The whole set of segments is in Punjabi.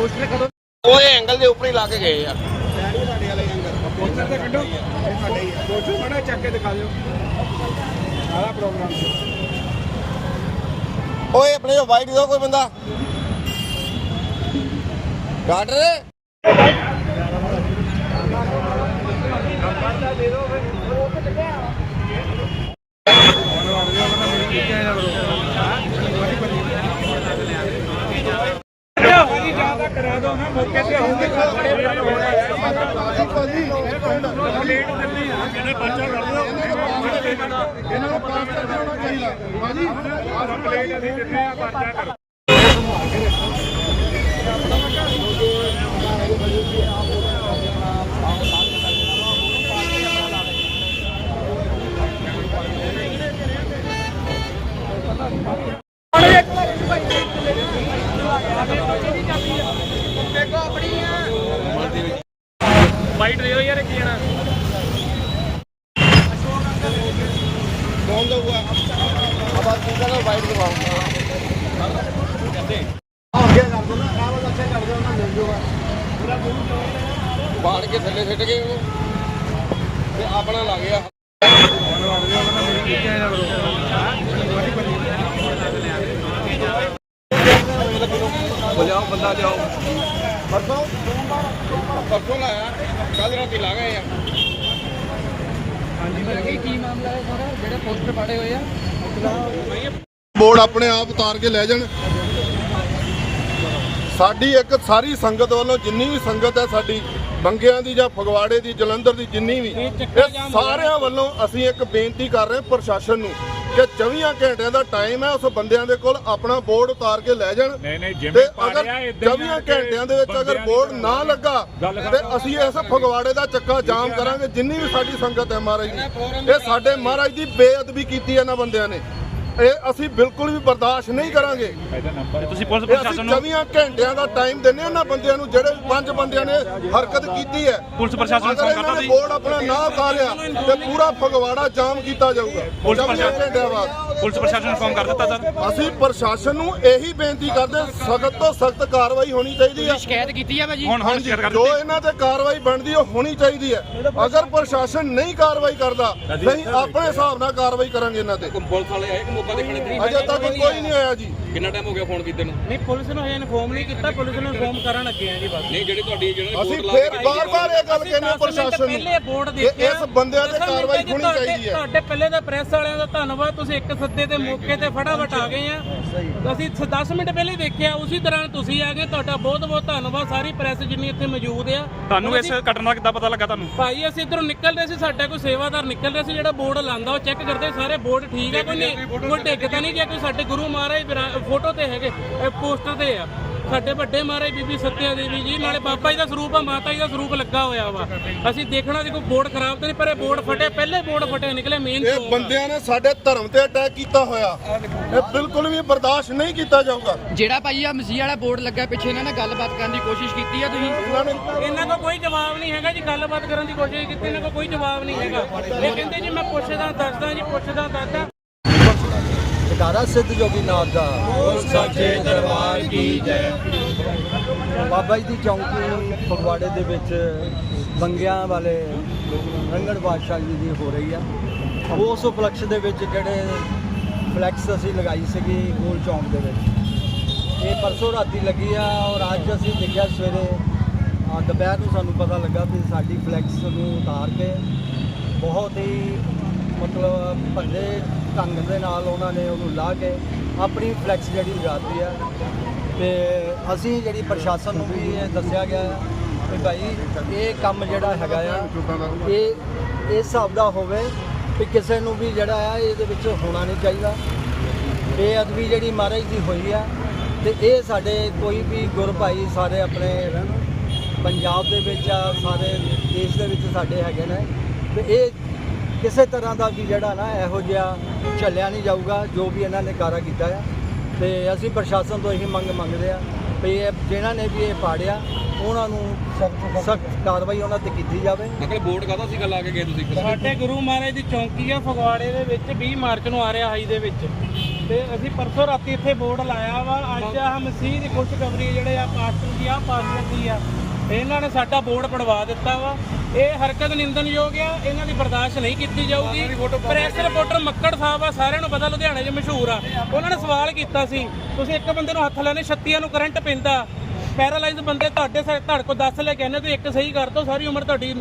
ਪੋਸਟਰ ਕਦੋਂ ਉਹ ਐਂਗਲ ਦੇ ਉੱਪਰ ਹੀ ਲਾ ਕੇ ਗਏ ਆ ਪੋਸਟਰ ਤੇ ਕੱਢੋ। ਪੋਸਟਰ ਮੜਾ ਚੱਕ ਕੇ ਦਿਖਾ ਦਿਓ। ਸਾਰਾ ਪ੍ਰੋਗਰਾਮ ਓਏ ਆਪਣੇ ਜੋ ਵਾਈਟ ਦੋ ਕੋਈ ਬੰਦਾ। ਡਾਕਟਰ। ਭਾਜੀ ਜ਼ਿਆਦਾ ਕਰਾ ਦਿਓ ਨਾ ਮੌਕੇ ਤੇ ਆਉਂਦੇ ਬੜੇ ਗੱਲ ਹੋ ਰਿਹਾ ਹੈ ਭਾਜੀ ਲੇਟ ਚੱਲੀ ਆ ਕਿਹਨੇ ਪਰਚਾ ਕਰ ਦਿਓ ਇਹਨਾਂ ਨੂੰ ਪਾਸ ਕਰ ਦੇਣਾ ਚਾਹੀਦਾ ਭਾਜੀ ਆਹ ਕੰਪਲੇਂਟ ਅਸੀਂ ਦਿੱਤੇ ਆ ਪਰਚਾ ਕਰ ਵਾਈਟ ਦੇ ਦਿਓ ਯਾਰ ਕੀ ਜਣਾ ਕੌਣ ਦਊਗਾ ਅਬਾ ਕਿਹਦਾ ਦਾ ਵਾਈਟ ਦਵਾਉਂਗਾ ਅੱਗੇ ਕਰ ਦੋ ਨਾ ਆਹ ਵਾਲਾ ਅੱਛਾ ਕਰ ਦਿਓ ਨਾ ਮਿਲ ਜਾਊਗਾ ਬਾੜ ਕੇ ਥੱਲੇ ਸਿੱਟ ਗਏ ਉਹਨੂੰ ਤੇ ਆਪਣਾ ਲੱਗ ਗਿਆ। ਬੁਲਾਓ ਬੰਦਾ ਲਿਆਓ ਪਰਸੋਂ ਪਰਸੋਂ ਲਾਇਆ ਕੱਲ ਰਾਤੀ ਲਾ ਗਏ ਆ। ਕੀ ਮਾਮਲਾ ਹੈ ਸਾਰਾ? ਜਿਹੜੇ ਪੋਸਟਰ ਪਾੜੇ ਹੋਏ ਆ? ਬੋਰਡ ਆਪਣੇ ਆਪ ਉਤਾਰ ਕੇ ਲੈ ਜਾਣ। ਸਾਡੀ ਇੱਕ ਸਾਰੀ ਸੰਗਤ ਵੱਲੋਂ ਜਿੰਨੀ ਵੀ ਸੰਗਤ ਹੈ ਸਾਡੀ ਬੰਗਿਆਂ ਦੀ ਜਾਂ ਫਗਵਾੜੇ ਦੀ ਜਲੰਧਰ ਦੀ ਜਿੰਨੀ ਵੀ ਇਹ ਸਾਰਿਆਂ ਵੱਲੋਂ ਅਸੀਂ ਇੱਕ ਬੇਨਤੀ ਕਰ ਰਹੇ ਹਾਂ ਪ੍ਰਸ਼ਾਸਨ ਨੂੰ ਕਿ 24 ਘੰਟਿਆਂ ਦਾ ਟਾਈਮ ਹੈ ਉਸ ਬੰਦਿਆਂ ਦੇ ਕੋਲ ਆਪਣਾ ਬੋਰਡ ਉਤਾਰ ਕੇ ਲੈ ਜਾਣ। ਤੇ ਅਗਰ ਪਾੜਿਆ ਇਦਾਂ 24 ਘੰਟਿਆਂ ਦੇ ਵਿੱਚ ਅਗਰ ਬੋਰਡ ਨਾ ਲੱਗਾ ਤੇ ਅਸੀਂ ਇਸ ਫਗਵਾੜੇ ਦਾ ਚੱਕਾ ਜਾਮ ਕਰਾਂਗੇ ਜਿੰਨੀ ਵੀ ਸਾਡੀ ਸੰਗਤ ਹੈ ਮਹਾਰਾਜ ਦੀ। ਇਹ ਸਾਡੇ ਮਹਾਰਾਜ ਦੀ ਬੇਅਦਬੀ ਕੀਤੀ ਇਹਨਾਂ ਬੰਦਿਆਂ ਨੇ। ਇਹ ਅਸੀਂ ਬਿਲਕੁਲ ਵੀ ਬਰਦਾਸ਼ਤ ਨਹੀਂ ਕਰਾਂਗੇ। ਤੁਸੀਂ ਪੁਲਿਸ ਇਹ ਅਸੀਂ 24 ਘੰਟਿਆਂ ਦਾ ਟਾਈਮ ਦਿੰਨੇ ਉਹਨਾਂ ਬੰਦਿਆਂ ਨੂੰ ਜਿਹੜੇ ਪੰਜ ਬੰਦਿਆਂ ਨੇ ਹਰਕਤ ਕੀਤੀ ਹੈ। ਪੁਲਿਸ ਪ੍ਰਸ਼ਾਸਨ ਨੂੰ ਅਗਰ ਫੋਨ ਇਹਨਾਂ ਕਰਤਾ ਨੇ ਸੀ। ਬੋਰਡ ਆਪਣਾ ਨਾ ਉਤਾਰਿਆ ਤੇ ਪੂਰਾ ਫਗਵਾੜਾ ਜਾਮ ਕੀਤਾ ਜਾਊਗਾ। ਪੁਲਿਸ 24 ਪ੍ਰਸ਼ਾਸਨ- ਘੰਟਿਆਂ ਬਾਅਦ। ਪੁਲਿਸ ਪ੍ਰਸ਼ਾਸਨ ਨੂੰ ਫੋਨ ਕਰ ਦਿੱਤਾ ਸਰ? ਅਸੀਂ ਪ੍ਰਸ਼ਾਸਨ ਨੂੰ ਇਹੀ ਬੇਨਤੀ ਕਰਦੇ ਸਖਤ ਤੋਂ ਸਖਤ ਕਾਰਵਾਈ ਹੋਣੀ ਚਾਹੀਦੀ ਹੈ। ਸ਼ਿਕਾਇਤ ਕੀਤੀ ਆ ਭਾਜੀ? ਹੁਣ ਹੁਣ ਸ਼ੇਅਰ ਕਰ ਜੋ ਦਿੱਤੀ। ਇਹਨਾਂ ਤੇ ਕਾਰਵਾਈ ਬਣਦੀ ਉਹ ਹੋਣੀ ਚਾਹੀਦੀ ਹੈ। ਅਗਰ ਪ੍ਰਸ਼ਾਸਨ ਨਹੀਂ ਕਾਰਵਾਈ ਕਰਦਾ ਨਹੀਂ ਆਪਣੇ ਹਿਸਾਬ ਨਾਲ ਕਾਰਵਾਈ ਕਰਾਂਗੇ ਇਹਨਾਂ ਤੇ। ਪੁਲਿਸ ਵਾਲੇ ਆਏ ਕਿ ਮੌਕਾ ਦੇਖਣੇ ਤੇ ਅਜੇ ਤੱਕ ਕੋਈ ਨਹੀਂ ਆਇਆ ਜੀ। ਕਿੰਨਾ ਟਾਈਮ ਹੋ ਗਿਆ ਫੋਨ ਕੀਤੇ ਨੂੰ? ਨਹੀਂ ਪੁਲਿਸ ਨੂੰ ਹਜੇ ਇਨਫੋਰਮ ਨਹੀਂ ਕੀਤਾ ਪੁਲਿਸ ਨੂੰ ਇਨਫੋਰਮ ਕਰਨ ਲੱਗੇ ਆ ਜੀ ਬਸ। ਨਹੀਂ ਜਿਹੜੀ ਤੁਹਾਡੀ ਜਿਹੜੇ ਅਸੀਂ ਫੇਰ ਬਾਰ-ਬਾਰ ਇਹ ਗੱਲ ਕਹਿੰਦੇ ਹਾਂ ਪ੍ਰਸ਼ਾਸਨ ਪਹਿਲੇ ਬੋਰਡ ਦੇਖਿਆ। ਕਿ ਇਸ ਬੰਦਿਆਂ ਤੇ ਕਾਰਵਾਈ ਹੋਣੀ ਤੁਹਾਡੇ- ਚਾਹੀਦੀ ਹੈ। ਤੁਹਾਡੇ ਪਹਿਲੇ ਦਾ ਪ੍ਰੈਸ ਵਾਲਿਆਂ ਦਾ ਧੰਨਵਾਦ ਤੁਸੀਂ ਇੱਕ ਸੱਦੇ ਤੇ ਮੌਕੇ ਤੇ ਫਟਾਫਟ ਆ ਗਏ ਆ। ਅਸੀਂ 10 ਮਿੰਟ ਪਹਿਲੇ ਦੇਖਿਆ ਉਸੇ ਦੌਰਾਨ ਤੁਸੀਂ ਆ ਗਏ ਤੁਹਾਡਾ ਬਹੁਤ ਬਹੁਤ ਧੰਨਵਾਦ ਸਾਰੀ ਪ੍ਰੈਸ ਜਿੰਨੀ ਇੱਥੇ ਮੌਜੂਦ ਆ। ਤੁਹਾਨੂੰ ਇਸ ਘਟਨਾ ਦਾ ਕਿੱਦਾਂ ਪਤਾ ਲੱਗਾ ਤੁਹਾਨੂੰ? ਭਾਈ ਅਸੀਂ ਇਧਰੋਂ ਨਿਕਲ ਰਹੇ ਸੀ ਸਾਡਾ ਕੋਈ ਸੇਵਾਦਾਰ ਨਿਕਲ ਰਿਹਾ ਸੀ ਜਿਹੜਾ ਬੋਰਡ ਲਾਂਦਾ ਉਹ ਚੈੱਕ ਕਰਦੇ ਸਾਰੇ ਬੋਰਡ ਠੀਕ ਹੈ ਕੋਈ ਨਹੀਂ। ਕੋਈ ਡਿੱਗ ਤਾਂ ਨਹੀਂ ਗਿਆ ਕੋਈ ਸਾਡੇ ਗੁਰੂ ਮਹਾਰਾਜ ਵਿਰਾ- ਫੋਟੋ ਤੇ ਹੈਗੇ ਇਹ ਪੋਸਟਰ ਤੇ ਆ। ਸਾਡੇ ਵੱਡੇ ਮਹਾਰਾਜ ਬੀਬੀ ਸੱਤਿਆ ਦੇਵੀ ਜੀ ਨਾਲੇ ਬਾਬਾ ਜੀ ਦਾ ਸਰੂਪ ਆ ਮਾਤਾ ਜੀ ਦਾ ਸਰੂਪ ਲੱਗਾ ਹੋਇਆ ਵਾ। ਅਸੀਂ ਦੇਖਣਾ ਸੀ ਕੋਈ ਬੋਰਡ ਖਰਾਬ ਤਾਂ ਨਹੀਂ ਪਰ ਇਹ ਬੋਰਡ ਫਟੇ ਪਹਿਲੇ ਬੋਰਡ ਫਟੇ ਨਿਕਲੇ ਮੇਨ ਇਹ ਬੰਦਿਆਂ ਨੇ ਸਾਡੇ ਧਰਮ ਤੇ ਅਟੈਕ ਕੀਤਾ ਹੋਇਆ। ਇਹ ਬਿਲਕੁਲ ਵੀ ਬਰਦਾਸ਼ਤ ਨਹੀਂ ਕੀਤਾ ਜਾਊਗਾ। ਜਿਹੜਾ ਭਾਜੀ ਆ ਮਸੀਹ ਵਾਲਾ ਬੋਰਡ ਲੱਗਾ ਪਿੱਛੇ ਇਹਨਾਂ ਨਾਲ ਗੱਲਬਾਤ ਕਰਨ ਦੀ ਕੋਸ਼ਿਸ਼ ਕੀਤੀ ਆ ਤੁਸੀਂ? ਇਹਨਾਂ ਨੇ ਇਹਨਾਂ ਕੋਲ ਕੋਈ ਜਵਾਬ ਨਹੀਂ ਹੈਗਾ ਜੀ ਗੱਲਬਾਤ ਕਰਨ ਦੀ ਕੋਸ਼ਿਸ਼ ਕੀਤੀ ਇਹਨਾਂ ਕੋਲ ਕੋਈ ਜਵਾਬ ਨਹੀਂ ਹੈਗਾ। ਇਹ ਕਹਿੰਦੇ ਜੀ ਮੈਂ ਪੁੱਛਦਾ ਦੱਸਦਾ ਜੀ ਪੁੱਛਦਾ ਦੱਸਦਾ। ਜਕਾਰਾ ਸਿੱਧ ਜੋਗੀ ਨਾਥ ਦਾ। ਸੱਚੇ ਦਰਬਾਰ ਕੀ ਜੈ। ਬਾਬਾ ਜੀ ਦੀ ਚੌਂਕੀ ਫਗਵਾੜੇ ਦੇ ਵਿੱਚ ਬੰਗਿਆਂ ਵਾਲੇ ਰੰਗੜ ਬਾਦਸ਼ਾਹ ਜੀ ਦੀ ਹੋ ਰਹੀ ਆ। ਉਸ ਉਪਲਕਸ਼ ਦੇ ਵਿੱਚ ਜਿਹੜੇ ਫਲੈਕਸ ਅਸੀਂ ਲਗਾਈ ਸੀਗੀ ਗੋਲ ਚੌਂਕ ਦੇ ਵਿੱਚ। ਇਹ ਪਰਸੋਂ ਰਾਤੀ ਲੱਗੀ ਆ ਔਰ ਅੱਜ ਅਸੀਂ ਦੇਖਿਆ ਸਵੇਰੇ ਦੁਪਹਿਰ ਨੂੰ ਸਾਨੂੰ ਪਤਾ ਲੱਗਾ ਵੀ ਸਾਡੀ ਫਲੈਕਸ ਨੂੰ ਉਤਾਰ ਕੇ ਬਹੁਤ ਹੀ ਮਤਲਬ ਭੱਲੇ ਢੰਗ ਦੇ ਨਾਲ ਉਹਨਾਂ ਨੇ ਉਹਨੂੰ ਲਾ ਕੇ ਆਪਣੀ ਫਲੈਕਸ ਜਿਹੜੀ ਲਗਾਤੀ ਆ ਤੇ ਅਸੀਂ ਜਿਹੜੀ ਪ੍ਰਸ਼ਾਸਨ ਨੂੰ ਵੀ ਇਹ ਦੱਸਿਆ ਗਿਆ ਹੈ ਕਿ ਭਾਈ ਇਹ ਕੰਮ ਜਿਹੜਾ ਹੈਗਾ ਆ, ਇਹ ਇਸ ਹਿਸਾਬ ਦਾ ਹੋਵੇ ਕਿ ਕਿਸੇ ਨੂੰ ਵੀ ਜਿਹੜਾ ਆ ਇਹਦੇ ਵਿੱਚ ਹੋਣਾ ਨਹੀਂ ਚਾਹੀਦਾ। ਬੇਅਦਬੀ ਜਿਹੜੀ ਮਹਾਰਾਜ ਦੀ ਹੋਈ ਆ, ਤੇ ਇਹ ਸਾਡੇ ਕੋਈ ਵੀ ਗੁਰ ਭਾਈ ਸਾਰੇ ਆਪਣੇ ਪੰਜਾਬ ਦੇ ਵਿੱਚ ਆ, ਸਾਰੇ ਦੇਸ਼ ਦੇ ਵਿੱਚ ਸਾਡੇ ਹੈਗੇ ਨੇ। ਤੇ ਇਹ ਕਿਸੇ ਤਰ੍ਹਾਂ ਦਾ ਵੀ ਜਿਹੜਾ ਨਾ ਇਹੋ ਜਿਹਾ ਚੱਲਿਆ ਨਹੀਂ ਜਾਊਗਾ ਜੋ ਵੀ ਇਹਨਾਂ ਨੇ ਕਾਰਾ ਕੀਤਾ ਆ। ਤੇ ਅਸੀਂ ਪ੍ਰਸ਼ਾਸਨ ਤੋਂ ਇਹੀ ਮੰਗ ਮੰਗਦੇ ਆ ਵੀ ਇਹ ਜਿਹਨਾਂ ਨੇ ਵੀ ਇਹ ਪਾੜਿਆ ਉਹਨਾਂ ਨੂੰ ਸਖਤ ਕਾਰਵਾਈ ਉਹਨਾਂ ਤੇ ਕੀਤੀ ਜਾਵੇ। ਅੰਕਲ ਬੋਰਡ ਕਾਹਦਾ ਸੀਗਾ ਲਾ ਕੇ ਗਏ ਤੁਸੀਂ? ਸਾਡੇ ਗੁਰੂ ਮਹਾਰਾਜ ਦੀ ਚੌਂਕੀ ਆ ਫਗਵਾੜੇ ਦੇ ਵਿੱਚ 20 ਮਾਰਚ ਨੂੰ ਆ ਰਿਹਾ ਹਾਈ ਦੇ ਵਿੱਚ। ਤੇ ਅਸੀਂ ਪਰਸੋਂ ਰਾਤੀ ਇੱਥੇ ਬੋਰਡ ਲਾਇਆ ਵਾ। ਅੱਜ ਆਹ ਮਸੀਹ ਦੀ ਖੁਸ਼ਖਬਰੀ ਜਿਹੜੇ ਆ ਪਾਸਟਰ ਦੀ ਆ ਪਾਸਟਰ ਦੀ ਆ। ਇਹਨਾਂ ਨੇ ਸਾਡਾ ਬੋਰਡ ਪੜਵਾ ਦਿੱਤਾ ਵਾ। ਇਹ ਹਰਕਤ ਨਿੰਦਨਯੋਗ ਆ ਇਹਨਾਂ ਦੀ ਬਰਦਾਸ਼ਤ ਨਹੀਂ ਕੀਤੀ ਜਾਊਗੀ। ਪ੍ਰੈਸ ਰਿਪੋਰਟਰ ਮੱਕੜ ਸਾਹਿਬ ਆ ਸਾਰਿਆਂ ਨੂੰ ਪਤਾ ਲੁਧਿਆਣੇ 'ਚ ਮਸ਼ਹੂਰ ਆ। ਉਹਨਾਂ ਨੇ ਸਵਾਲ ਕੀਤਾ ਸੀ ਤੁਸੀਂ ਇੱਕ ਬੰਦੇ ਨੂੰ ਹੱਥ ਲਾਣੇ 36 ਨੂੰ ਕਰੰਟ ਪੈਂਦਾ। ਪੈਰਾਲਾਈਜ਼ ਬੰਦੇ ਤੁਹਾਡੇ ਸ- ਤੁਹਾਡੇ ਕੋਲ 10 ਲੈ ਕੇ ਆਨੇ ਤੁਸੀਂ ਇੱਕ ਸਹੀ ਕਰ ਦੋ ਸਾਰੀ ਉਮਰ ਤੁਹਾਡੀ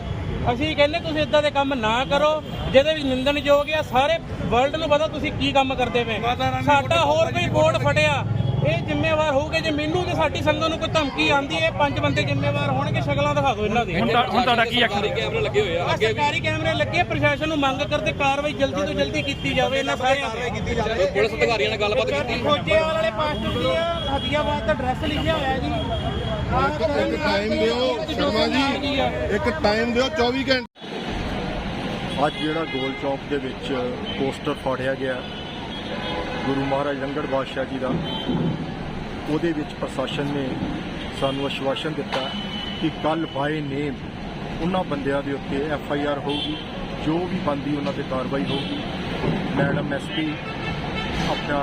ਅਸੀਂ ਕਹਿੰਦੇ ਤੁਸੀਂ ਇਦਾਂ ਦੇ ਕੰਮ ਨਾ ਕਰੋ ਜਿਹਦੇ ਵਿੱਚ ਨਿੰਦਣਯੋਗ ਆ ਸਾਰੇ ਵਰਲਡ ਨੂੰ ਪਤਾ ਤੁਸੀਂ ਕੀ ਕੰਮ ਕਰਦੇ ਪਏ। ਸਾਡਾ ਹੋਰ ਕੋਈ ਬੋਰਡ ਫਟਿਆ। ਇਹ ਜ਼ਿੰਮੇਵਾਰ ਹੋਊਗੇ ਜੇ ਮੈਨੂੰ ਤੇ ਸਾਡੀ ਸੰਗਤ ਨੂੰ ਕੋਈ ਧਮਕੀ ਆਂਦੀ ਇਹ ਪੰਜ ਬੰਦੇ ਜ਼ਿੰਮੇਵਾਰ ਹੋਣਗੇ ਸ਼ਕਲਾਂ ਦਿਖਾ ਦਿਓ ਇਹਨਾਂ ਦੀ। ਹੁਣ ਤੁਹਾ- ਹੁਣ ਤੁਹਾਡਾ ਕੀ ਐਕਸ਼ਨ ਕੈਮਰੇ ਲੱਗੇ ਹੋਏ ਆ ਸਰਕਾਰੀ ਕੈਮਰੇ ਲੱਗੇ ਪ੍ਰਸ਼ਾਸਨ ਨੂੰ ਮੰਗ ਕਰਦੇ ਕਾਰਵਾਈ ਜਲਦੀ ਤੋਂ ਜਲਦੀ ਕੀਤੀ ਜਾਵੇ ਇਹਨਾਂ ਸਾਰਿਆਂ ਤੇ। ਪੁਲਿਸ ਅਧਿਕਾਰੀਆਂ ਨਾਲ ਗੱਲਬਾਤ ਕੀਤੀ। ਖੋਜੇਵਾਲ ਵਾਲੇ ਪਾਸਟਰ ਦੀ ਆ, ਹਦੀਆਬਾਦ ਦਾ ਐਡਰੈਸ ਲਿਖਿਆ ਹੋਇਆ ਜੀ। ਆਹ ਇੱਕ ਟਾਈਮ ਦਿਓ ਸ਼ਰਮਾ ਜੀ। ਇੱਕ ਟਾਈਮ ਦਿਓ 24 ਘੰਟੇ। ਅੱਜ ਜਿਹੜਾ ਗੋਲ ਚੌਕ ਦੇ ਵਿੱਚ ਪੋਸਟਰ ਫਾੜਿਆ ਗਿਆ। ਗੁਰੂ ਮਹਾਰਾਜ ਲੰਗੜ ਬਾਦਸ਼ਾਹ ਜੀ ਦਾ, ਉਹਦੇ ਵਿੱਚ ਪ੍ਰਸ਼ਾਸਨ ਨੇ ਸਾਨੂੰ ਅਸ਼ਵਾਸਨ ਦਿੱਤਾ ਕਿ ਕੱਲ ਬਾਏ ਨੇਮ ਉਹਨਾਂ ਬੰਦਿਆਂ ਦੇ ਉੱਤੇ ਐਫ ਆਈ ਆਰ ਹੋਊਗੀ, ਜੋ ਵੀ ਬੰਦੀ ਉਹਨਾਂ ਤੇ ਕਾਰਵਾਈ ਹੋਊਗੀ। ਮੈਡਮ ਐਸਪੀ ਆਪਣਾ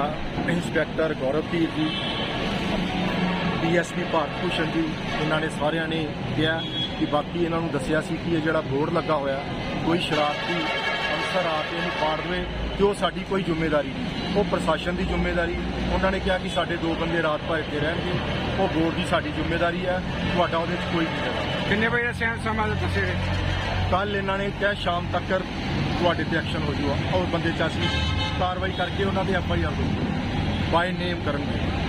ਇੰਸਪੈਕਟਰ ਗੌਰਵਪੀਰ ਜੀ ਡੀਐਸਪੀ ਭਾਰਤ ਭੂਸ਼ਣ ਜੀ, ਇਹਨਾਂ ਨੇ ਸਾਰਿਆਂ ਨੇ ਕਿਹਾ ਕਿ ਬਾਕੀ ਇਹਨਾਂ ਨੂੰ ਦੱਸਿਆ ਸੀ ਕਿ ਇਹ ਜਿਹੜਾ ਬੋਰਡ ਲੱਗਾ ਹੋਇਆ, ਕੋਈ ਸ਼ਰਾਰਤੀ ਅਨਸਰ ਆ ਕੇ ਇਹਨੂੰ ਪਾੜ ਦੇਵੇ, ਤੇ ਉਹ ਸਾਡੀ ਕੋਈ ਜ਼ਿੰਮੇਵਾਰੀ ਨਹੀਂ। ਉਹ ਪ੍ਰਸ਼ਾਸਨ ਦੀ ਜ਼ਿੰਮੇਵਾਰੀ ਉਹਨਾਂ ਨੇ ਕਿਹਾ ਕਿ ਸਾਡੇ ਦੋ ਬੰਦੇ ਰਾਤ ਭਰ ਕੇ ਰਹਿਣਗੇ ਉਹ ਬੋਰਡ ਦੀ ਸਾਡੀ ਜ਼ਿੰਮੇਵਾਰੀ ਹੈ ਤੁਹਾਡਾ ਉਹਦੇ 'ਚ ਕੋਈ ਨਹੀਂ ਹੈ। ਕਿੰਨੇ ਵਜੇ ਦਾ ਸਮਾਂ ਦੱਸੇ ਕੱਲ ਇਹਨਾਂ ਨੇ ਕਿਹਾ ਸ਼ਾਮ ਤੱਕ ਤੁਹਾਡੇ ਤੇ ਐਕਸ਼ਨ ਹੋ ਜੂਗਾ ਉਹ ਬੰਦੇ 'ਚ ਅਸੀਂ ਕਾਰਵਾਈ ਕਰਕੇ ਉਹਨਾਂ ਦੇ ਐਫ ਆਈ ਆਰ ਬਾਈ ਨੇਮ ਕਰਨਗੇ।